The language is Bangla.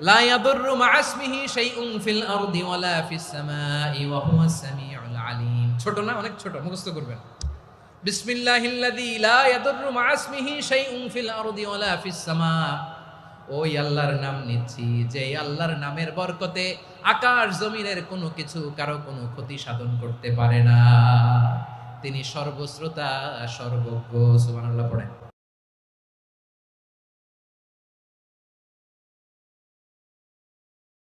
ইয়াদুররু মা ইসমিহি শাইউন ফিল আরদি ওয়ালা ফিস সামাই ওয়া হুয়াস সামিউল আলিম। ছোট না, অনেক ছোট, মুখস্থ করবেন। বিসমিল্লাহিল্লাযী লা ইয়াদুররু মা ইসমিহি শাইউন ফিল আরদি ওয়ালা ফিস সামা। ওই আল্লাহর নাম নিচ্ছি, যে আল্লাহর নামের বরকতে আকাশ জমিনের কোনো কিছু কারও কোনো ক্ষতি সাধন করতে পারে না। তিনি সর্বশ্রোতা, সর্বজ্ঞ, সুবহানাল্লাহ পড়েন।